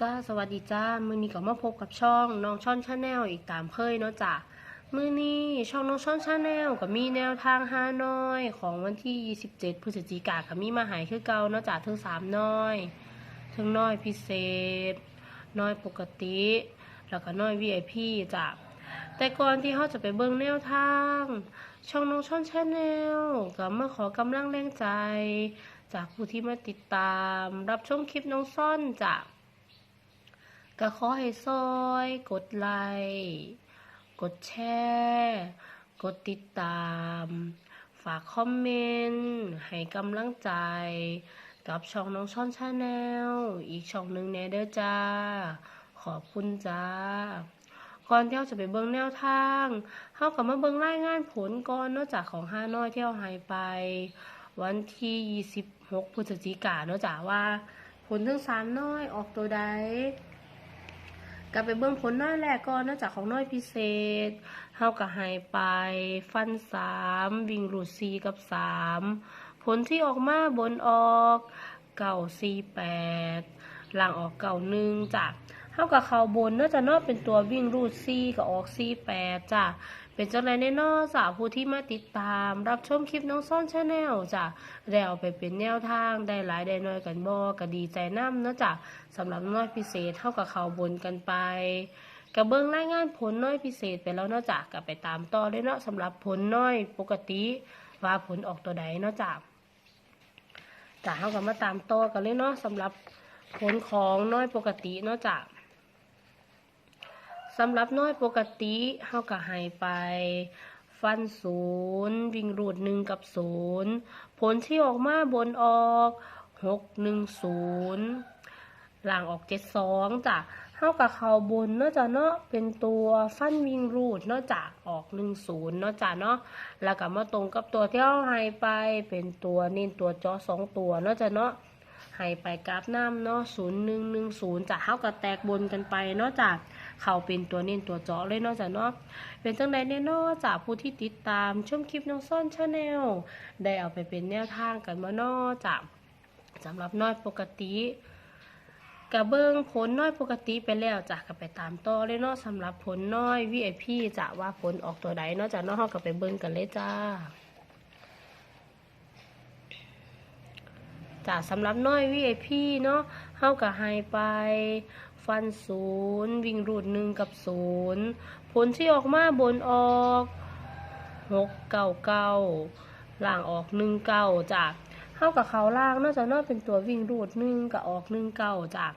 จ้าสวัสดีจ้ามือนี้ก็มาพบกับช่องน้องช่อนชาแนลอีกตามเคยเนาะจ้ะมือนี้ช่องน้องช่อนชาแนลก็มีแนวทางห้านอยของวันที่ 27 พฤศจิกายนก็มีมาหายคือเก่าเนาะจ้ะทั้งสามน้อยทั้งน้อยพิเศษ น้อยปกติ แล้วก็น้อย VIP จ้ะแต่ก่อนที่เขาจะไปเบิ่งแนวทาง ช่องน้องช่อนชาแนลก็มาขอกำลังแรงใจ จากผู้ที่มาติดตาม รับชมคลิปน้องซ่อนจ้ะก็ ขอให้ซอยกดไลค์กดแชร์กดติดตาม ฝากคอมเมนต์ ให้กำลังใจ กับช่องน้องช่อนชาแนลอีกช่องหนึ่งแน่เด้อจ้า ขอบคุณจ้าก่อนเที่เราจะไปเบิ่งแนวทางเฮากับมาเบิ่งรายงานผลก่อนนอกจากของห้าน้อยเที่เราหายไป วันที่ 26 พฤศจิกายนเนอะจากว่า ผลทั้งสามน้อยออกตัวใด กลับไปเบื้องผลน้อยแรกก่อนนอกจากของน้อยพิเศษเฮาก็ให้ไป ฟันสามวิ่งรูดซีกับสามผลที่ออกมาบนออกเก่าซีแปดหลังออกเก่าหนึ่งจ้ะเฮากับเขาบนน่าจะนอกเป็นตัววิ่งรูดซีกับออกซีแปดจ้ะ เป็นจังไรแน่นอจ้ะผู้ที่มาติดตาม รับชมคลิปน้องซ่อนชาแนลจ้ะได้เอาไปเป็นแนวทางได้หลายได้น้อยกันบ่ก็ดีใจน้ำเนาะจ้ะสำหรับน้อยพิเศษเท่ากับเขาบนกันไปกระเบื้องรายงานผลน้อยพิเศษไปแล้วเนอกจากกับไปตามต่อเลยเนาะสำหรับผลน้อยปกติว่าผลออกตัวใดเนาะจากจากเท่ากับมาตามต่อกันเลยเนาะสำหรับผลของน้อยปกติเนาะจาก สำหรับน้อยปกติเท่ากับให้ไป ฟันศูนย์วิ่งรูดหนึ่งกับศูนย์ผลที่ออกมาบนออกหกหนึ่งศูนย์หลังออกเจ็ดสองจ้ะเท่ากับเขาบนเนาะจ้ะเนาะเป็นตัวฟันวิงรูดเนาะจ้ะออกหนึ่งศูนย์เนาะจ้ะเนาะแล้วก็มาตรงกับตัวที่เราให้ไปเป็นตัวเน้นตัวจอสองตัวเนาะจ้ะเนาะให้ไปกราฟน้ำเนาะศูนย์หนึ่งหนึ่งศูนย์จ้ะเท่ากับแตกบนกันไปเนาะจ้ะ เขาเป็นตัวเน้นตัวเจาะเลยเนาะจ้ะเนาะเป็นจังใดเนี่เนาะจ้ะผู้ที่ติดตามชมคลิปน้องซ่อนชาแนลได้เอาไปเป็นแนวทางกันมาเนาะจ้ะสำหรับน้อยปกติกระเบื้องผลน้อยปกติไปแล้วจ้ะก็ไปตามต่อเลยเนาะสำหรับผลน้อย VIP จะว่าผลออกตัวใดเนาะจ้ะเนาะเฮาก็ไปเบิ่งกันเลยจ้า จ้ะสำหรับน้อย VIP เนาะเฮาก็ให้ไป ฟันศูนย์วิ่งรูดหนึ่งกับศูนย์ผลที่ออกมาบนออกหกเก้าเก้าล่างออกหนึ่งเก้าจ้ะเข้ากับเขาล่างนอกจากนอกเป็นตัววิ่งรูดหนึ่งกับออกหนึ่งเก่าจาก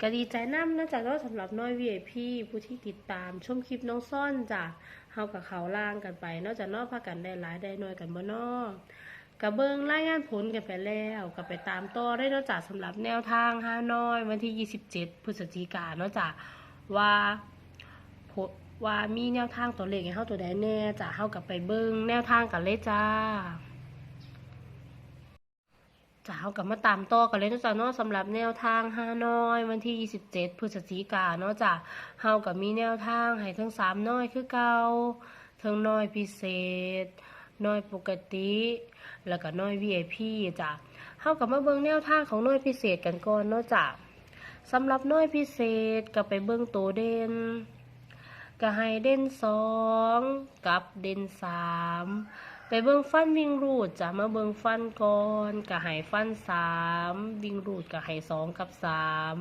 ก็ดีใจน้ำนอกจากนอกสำหรับน้อย VIP ผู้ที่ติดตามชมคลิปน้องซ่อนจ้ะเข้ากับเขาล่างกันไป นอกจากนอกพากันได้หลายได้น้อยกันบ่นอก กับเบิ้งรายงานผลกันไปแล้วกับไปตามต่อได้นอกจากสำหรับแนวทางห้าน้อย วันที่ 27 พฤศจิกายนนอกจากว่าว่ามีแนวทางตัวเลขให้เข้าตัวใดแน่จะเข้ากับไปเบิ้งแนวทางกันเลยจ้าจ้าเข้ากับมาตามต่อกันเลยนะจ๊ะเนาะสำหรับแนวทางฮานอย วันที่ 27 พฤศจิกายนเนาะจ้ะเฮากับมีแนวทางให้ทั้งสามน้อยคือเก่าทั้งน้อยพิเศษ น้อยปกติ แล้วก็น้อย VIP จ้ะเฮากับมาเบิ่งแนวทางของน้อยพิเศษกันก่อนเนาะจ้ะสำหรับน้อยพิเศษก็ไปเบิ่งตัวเด่นก็ให้เด่นสองกับเด่นสามไปเบิ่งฟันวิ่งรูดจ้ะมาเบิ่งฟันก่อนก็ให้ฟันสามวิ่งรูดก็ให้สองกับสาม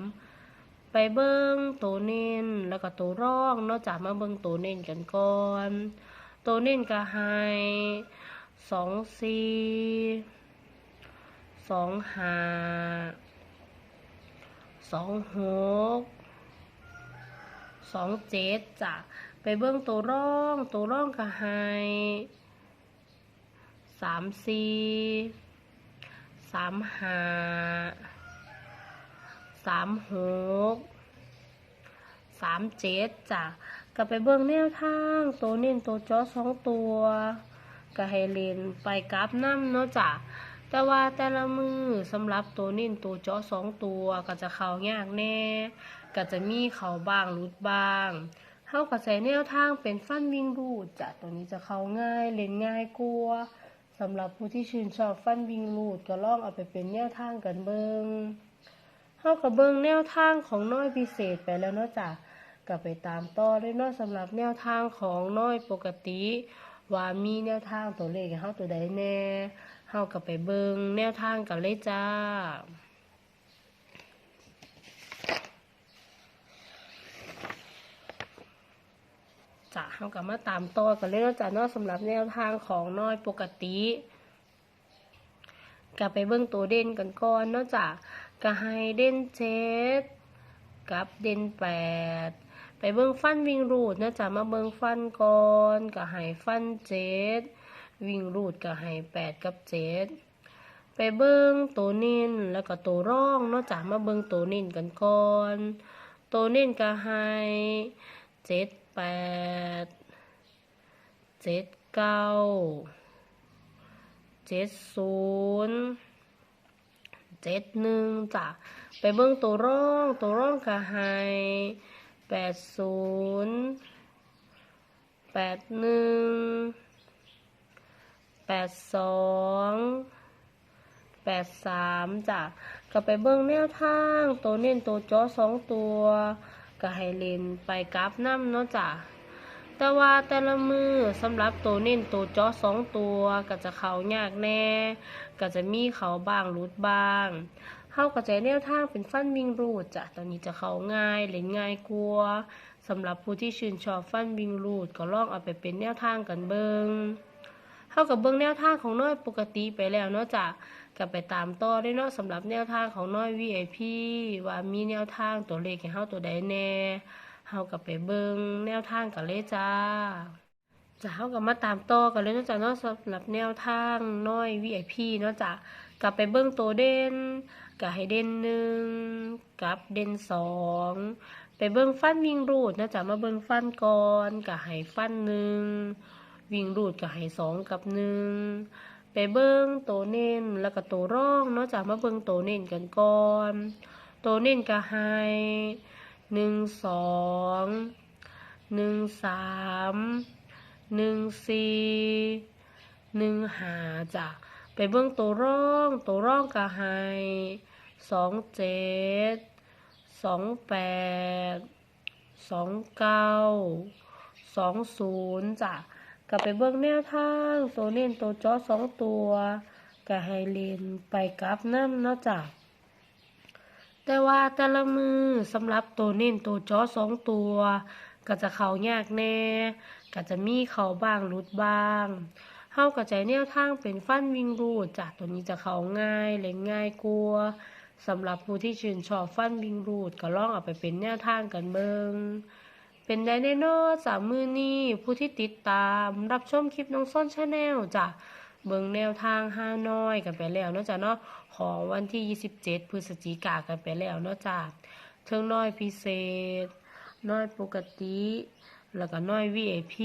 ไปเบิ่งตัวเน้นแล้วก็ตัวร่องเนาะจ้ะมาเบิ่งตัวเน้นกันก่อน ตัวเน้นก็ให้สองสี่สองห้าสองหกสองเจ็ดจ้ะไปเบิ่งตัวร่องตัวร่องก็ให้สามสี่สามห้าสามหกสามเจ็ดจ้ะ ก็ไปเบิ่งแนวทางตัวเน้นตัวจอสองตัวก็ให้เล่นไปกราฟน้ำเนาะจ้ะแต่ว่าแต่ละมือสำหรับตัวเน้นตัวจอสองตัวก็จะเข้ายากแน่ ก็จะมีเขาบ้างรุดบ้างเท่ากับใส่แนวทางเป็นฟันวิ่งรูดจ้ะตัวนี้จะเข้าง่ายเล่นง่ายกลัวสำหรับผู้ที่ชื่นชอบฟันวิ่งรูดก็ลองเอาไปเป็นแนวทางกันเบิงเฮเฮากับเบิ่งแนวทางของน้อยพิเศษไปแล้วเนาะจ้ะ ก็ไปตามต่อเลยเนาะสำหรับแนวทางของน้อยปกติ ว่ามีแนวทางตัวเลขให้เฮาตัวใดแน่เฮาก็ไปเบิงแนวทางกันเลยจ้าจ้ะเฮาก็มาตามต่อกันเลยเนาะจ้ะเนาะสำหรับแนวทางของน้อยปกติก็ไปเบิ่งตัวเด่นกันก่อนเนาะจ้ะก็ให้เด่นเจ็ดกับเด่นแปด เบิ่งฟันวิ่งรูดเนาะจ้ะมาเบิ่งฟันก่อนก็ให้ฟันเจ็ดวิ่งรูดก็ให้แปดกับเจ็ดไปเบิ่งตัวเน้นแล้วก็ตัวร่องเนาะจ้ะมาเบิ่งตัวเน้นกันก่อนตัวเน้นก็ให้เจ็ดแปดเจ็ดเก้าเจ็ดศูนย์เจ็ดหนึ่งจ้ะไปเบิ่งตัวร่องตัวร่องก็ให้ แปดศูนย์แปดหนึ่งแปดสองแปดสามจ้ะก็ไปเบิ่งแนวทาง ตัวเน้นตัวจอสองตัว ก็ให้เล่นไปกราฟน้ำเนาะจ้ะแต่ว่าแต่ละมือสำหรับตัวเน้นตัวจาะสองตัว ก็จะเขายากแน่ ก็จะมีเขาบ้างรุดบ้าง เฮาก็จะแนวทางเป็นฟันวิ่งรูดจ้ะตอนนี้จะเขาง่ายเล่นง่ายกลัวสำหรับผู้ที่ชื่นชอบฟันวิ่งรูดก็ลองเอาไปเป็นแนวทางกันเบิงเฮากับเบิงแนวทางของน้อยปกติไปแล้วเนาะจ้ะก็ไปตามต่อได้เนาะสำหรับแนวทางของน้อย VIP ว่ามีแนวทางตัวเลขให้เฮาตัวใดแน่เฮากับไปเบิงแนวทางกันเลยจ้าจะเฮากับมาตามต่อกันเลยเนาะจ้ะเนาะสำหรับแนวทางน้อย VIP เนาะจ้ะกลับไปเบิ่งตัวเด่น ก็ให้เด่นหนึ่งกับเด่นสองไปเบิ่งฟันวิ่งรูดนะจ๊ะมาเบิ่งฟันก่อนก็ให้ฟันหนึ่งวิ่งรูดก็ให้สองกับหนึ่งไปเบิ่งตัวเน้นแล้วก็ตัวร่องเนาะจ้ะมาเบิ่งตัวเน้นกันก่อนตัวเน้นก็ให้หนึ่งสองหนึ่งสามหนึ่งสี่หนึ่งห้าจ้ะ ไปเบิ่งตัวร่องตัวร่องก็ให้สองเจ็ดสองแปดสองเก้าสองศูนย์จ้ะก็ไปเบิ่งแนวทางตัวเน้นตัวจอสองตัวก็ให้เล่นไปกับน้ำเนาะจ้ะแต่ว่าแต่ละมือสำหรับตัวเน้นตัวจอสองตัว ก็จะเขายากแน่ ก็จะมีเขาบ้างรุดบ้าง เฮากระจายแนวทางเป็นฟันวิงรูดจ้ะตัวนี้จะเขาง่ายเล่นง่ายกลัวสำหรับผู้ที่ชื่นชอบฟันวิงรูดก็ลองเอาไปเป็นแนวทางกันเบิงเป็นได้แน่นอนสามมือนี้ผู้ที่ติดตามรับชมคลิปน้องส้นชาแนลจ้ะเบิงแนวทางห้าน้อยกันไปแล้วเนาะจ้ะเนาะของวันที่ 27 พฤศจิกากันไปแล้วเนาะจ้ะเทิงน้อยพิเศษ น้อยปกติ แล้วก็น้อย VIP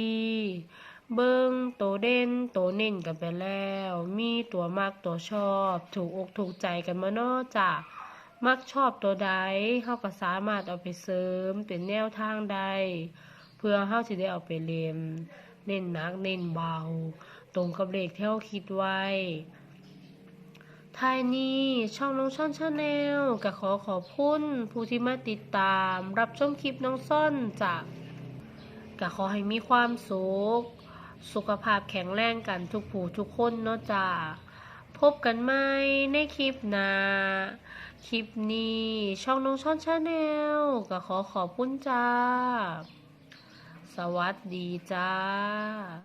เบิ้งโตเด่นโตเน่นกันไปแล้ว มีตัวมากตัวชอบ ถูกอกถูกใจกันมาเนาะจ้ะมักชอบตัวใดเขาก็สามารถเอาไปเสริมเป็นแนวทางใด เพื่อเขาจะได้เอาไปเล่นเน้นหนักเน้นเบา ตรงกับเลขที่เขาคิดไว้ท้ายนี้ช่องน้องช่อนชาแนลก็ขอขอบคุณผู้ที่มาติดตาม รับชมคลิปน้องซ่อนจากก็ขอให้มีความสุข สุขภาพแข็งแรงกันทุกผู้ทุกคนเนาะจ้าพบกันใหม่ในคลิปหน้าคลิปนี้ช่องน้องช่อนชาแนลก็ขอขอบคุณจ้า สวัสดีจ้า